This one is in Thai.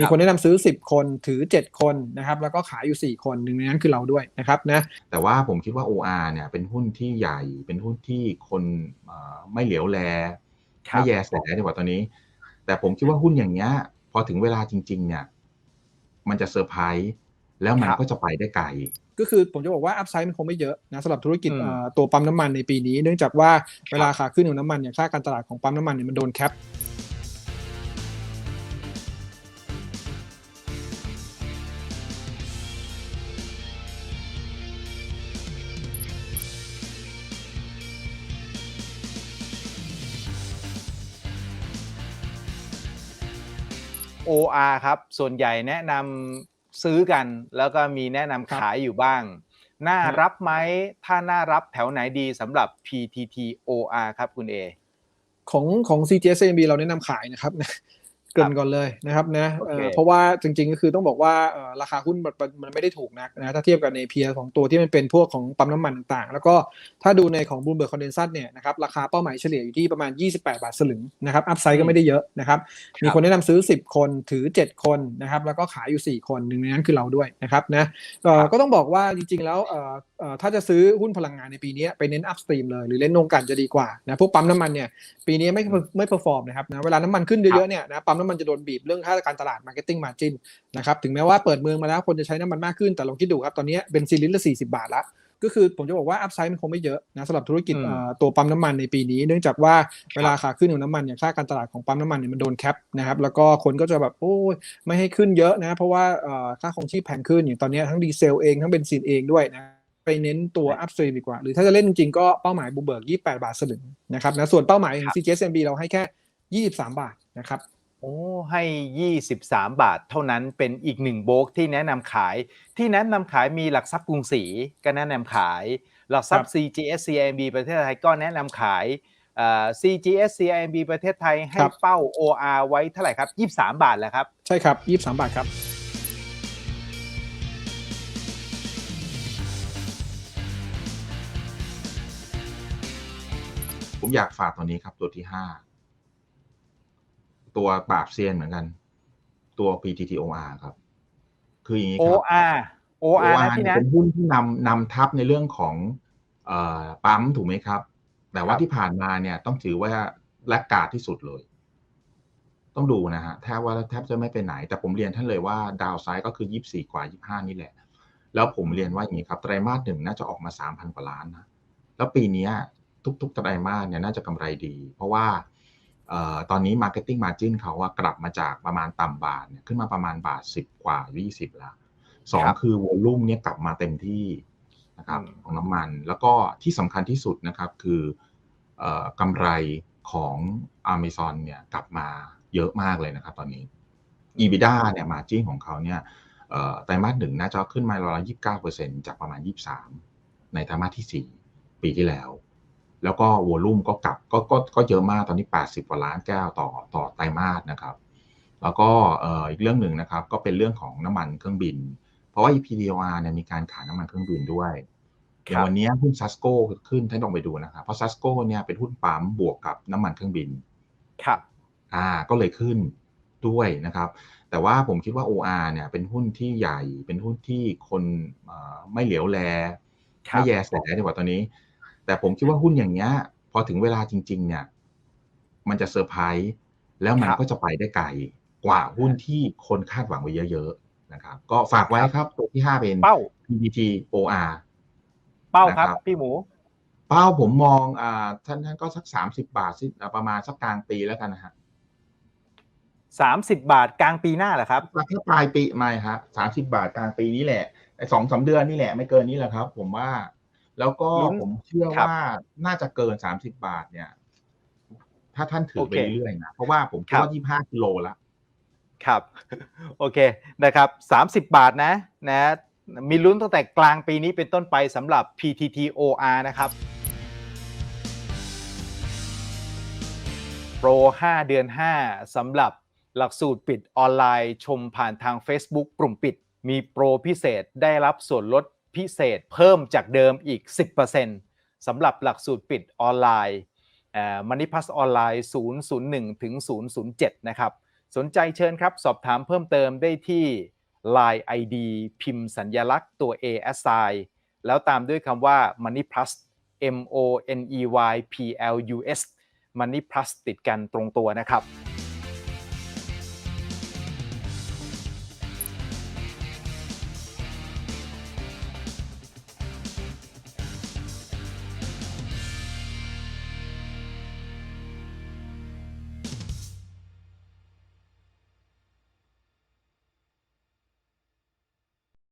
มีคนแนะนำซื้อ 10 คนถือ 7 คนนะครับแล้วก็ขายอยู่ 4 คนหนึ่งในนั้นคือเราด้วยนะครับนะแต่ว่าผมคิดว่า OR เนี่ยเป็นหุ้นที่ใหญ่เป็นหุ้นที่คนเอ่อไม่เหลียวแลครับไม่แยแสดีกว่าตอนนี้ แต่ผมคิดว่าหุ้นอย่างเงี้ยพอถึงเวลาจริง ๆ เนี่ย มันจะเซอร์ไพรส์แล้วมันครับก็จะไปได้ไกลก็คือผมจะบอกว่าอัพไซด์มันคงไม่เยอะนะสำหรับธุรกิจอืมเอ่อตัวปั๊มน้ำมันในปีนี้ เนื่องจากว่าเวลาขาขึ้นของน้ำมันเนี่ยค่าการตลาดของปั๊มน้ำมันเนี่ยมันโดนแคป OR ครับ ส่วนใหญ่แนะนำซื้อกัน แล้วก็มีแนะนำขายอยู่บ้าง น่ารับรับไหมถ้าน่ารับแถวไหนดีสำหรับ PTT OR ครับคุณเอของของ CGSMB เราแนะนำขายนะครับ เกรินก่อนเลยนะครับนะโอเคเอ่อเพราะว่าจริงๆก็คือต้องบอกว่าเอ่อราคาหุ้นมันมันมันไม่ได้ถูกนักนะถ้าเทียบกับในเพียของตัวที่มันเป็นพวกของปั๊มน้ำมันต่างๆ แล้วก็ถ้าดูในของ Bloomberg Condensat เนี่ยนะครับราคาเป้าหมายเฉลี่ยอยู่ที่ประมาณ 28 บาทสลึงนะครับอัพไซด์ก็ไม่ได้เยอะนะครับมีคนแนะนำซื้อ 10 คนถือ 7 คนนะครับแล้วก็ขายอยู่ 4 คนหนึ่งในนั้นคือเราด้วยนะครับนะเอ่อก็ต้องบอกว่าจริงๆแล้วเอ่อเอ่อถ้าจะซื้อหุ้นพลังงานในปีนี้ไปเน้นอัพสตรีมเลยหรือเล่นโรงกลั่นจะดีกว่านะพวกปั๊มน้ำมันเนี่ยปีนี้ไม่ไม่เพอร์ฟอร์มนะครับนะเวลาน้ำมันขึ้นเยอะๆเนี่ยนะปั๊มน้ำมันจะโดนบีบเรื่องค่าการตลาด Marketing Margin นะครับถึงแม้ว่าเปิดเมืองมาแล้วคนจะใช้น้ำมันมากขึ้นแต่ลองคิดดูครับตอนนี้เบนซินลิตรละ40 บาทละก็คือผมจะบอกว่าอัพไซด์มันคงไม่เยอะนะสำหรับธุรกิจอืมเอ่อตัวปั๊มน้ำมันในปีนี้ เนื่องจากว่าเวลาขาขึ้นของน้ำมันเนี่ยค่าการตลาดของปั๊มน้ำมันเนี่ยมันโดนแคปนะครับแล้วก็คนก็จะแบบโอ้ยไม่ให้ขึ้นเยอะนะเพราะว่าเอ่อค่าของชีพแพงขึ้นอย่างตอนนี้ทั้งดีเซลเองทั้งเบนซินเองด้วยนะไปเน้นตัวอัพสตรีมดีกว่า หรือถ้าจะเล่นจริงๆก็เป้าหมายบูเบิร์ก28 บาทสลึงนะครับนะส่วนเป้าหมายของ CGSMB เราให้แค่ 23 บาทนะครับ โอ้ให้ 23 บาทเท่านั้นเป็นอีกหนึ่งโบรกที่แนะนำขาย ที่แนะนำขายมีหลักทรัพย์กรุงศรีก็แนะนำขาย หลักทรัพย์ CGS CIMB ประเทศไทยก็แนะนำขายเอ่อ CGS CIMB ประเทศไทยให้ครับเป้า OR ไว้เท่าไหร่ครับ 23 บาทแหละครับ ใช่ครับ 23 บาทครับผมอยากฝากตัวนี้ครับตัวที่ห้า ตัวปราบเซียนเหมือนกัน ตัว PTTOR ครับ คืออย่างนี้ครับ OR OR นะพี่เนี่ยนะเป็นหุ้นที่นำนำทับในเรื่องของเอ่อปั๊มถูกไหมครับ แต่ว่าครับที่ผ่านมาเนี่ยต้องถือว่าแลกกาดที่สุดเลย ต้องดูนะฮะแทบว่าแทบจะไม่ไปไหน แต่ผมเรียนท่านเลยว่าดาวไซด์ก็คือยี่สี่กว่ายี่ห้านี่แหละ แล้วผมเรียนว่าอย่างนี้ครับไตรมาสหนึ่งน่าจะออกมาสามพันกว่าล้านนะแล้วปีเนี้ยทุกๆไตรมาสเนี่ยน่าจะกำไรดี เพราะว่าเอ่อ ตอนนี้ Marketing Margin เขาว่ากลับมาจากประมาณต่ำบาทเนี่ยขึ้นมาประมาณบาทสิบกว่ายี่สิบแล้วสองครับคือวอลลุ่มเนี่ยกลับมาเต็มที่นะครับอืมของน้ำมัน แล้วก็ที่สำคัญที่สุดนะครับคือเอ่อกำไรของ Amazon เนี่ยกลับมาเยอะมากเลยนะครับตอนนี้ EBITDA เนี่ยมาจิ้งของเขาเนี่ยเอ่อไตรมาสหนึ่งน่าจะขึ้นมาร้อยยี่สิบเก้าเปอร์เซ็นจากประมาณยี่สามในไตรมาสที่สี่ปีที่แล้ว แล้วก็วอลลุ่มก็กลับก็ก็ก็เยอะมากตอนนี้ 80 กว่าล้านแก้วต่อต่อไตรมาสนะครับ แล้วก็เอ่ออีกเรื่องหนึ่งนะครับก็เป็นเรื่องของน้ำมันเครื่องบิน เพราะว่า EPDOR เนี่ยมีการขายน้ำมันเครื่องบินด้วยอครัย่างบวันนี้หุ้นซัสโก้ขึ้นท่านลองไปดูนะครับเพราะซัสโก้เนี่ยเป็นหุ้นปั๊มบวกกับน้ำมันเครื่องบินครับอ่าก็เลยขึ้นด้วยนะครับ แต่ว่าผมคิดว่า OR เนี่ยเป็นหุ้นที่ใหญ่เป็นหุ้นที่คนเอ่อไม่เหลียวแลครับไม่แยแสดีกว่าตอนนี้ แต่ผมคิดว่าหุ้นอย่างเงี้ยพอถึงเวลาจริง ๆ เนี่ย มันจะเซอร์ไพรส์แล้วมันครับก็จะไปได้ไกลกว่าหุ้นที่คนคาดหวังไว้เยอะๆนะครับ ก็ฝากไว้ครับตัวที่ห้าเป็นเป้า PPT OR เป้าครับนะครับ พี่หมู เป้าผมมองอ่าท่านท่านก็สักสามสิบาทสิอ่าประมาณสักกลางปีแล้วกันนะฮะ30บาทกลางปีหน้าเหรอครับถ้าปลายปีไม่ฮะสามสิบาทกลางปีนี้แหละไอ้สองสามเดือนนี่แหละ ไม่เกินนี้แหละครับ ผมว่า แล้วก็ลุ้นผมเชื่อครับว่าน่าจะเกินสามสิบาทเนี่ย ถ้าท่านถือไปโอเคเรื่อยๆนะเพราะว่าผมคิดครับว่ายี่ห้ากิโลละครับโอเคนะครับ30บาทนะนะ มีลุ้นตั้งแต่กลางปีนี้เป็นต้นไปสำหรับ PTTOR นะครับ โปร 5 เดือน 5สำหรับหลักสูตรปิดออนไลน์ชมผ่านทาง Facebook กลุ่มปิด มีโปรพิเศษได้รับส่วนลด พิเศษเพิ่มจากเดิมอีก 10%สำหรับหลักสูตรปิดออนไลน์มันนิพัสออนไลน์001 ถึง 007 นะครับ สนใจเชิญครับ สอบถามเพิ่มเติมได้ที่ Line ID พิมพ์สัญญลักษณ์ตัว A S I แล้วตามด้วยคำว่า Money Plus M O N E Y P L U S Money Plus ติดกันตรงตัวนะครับ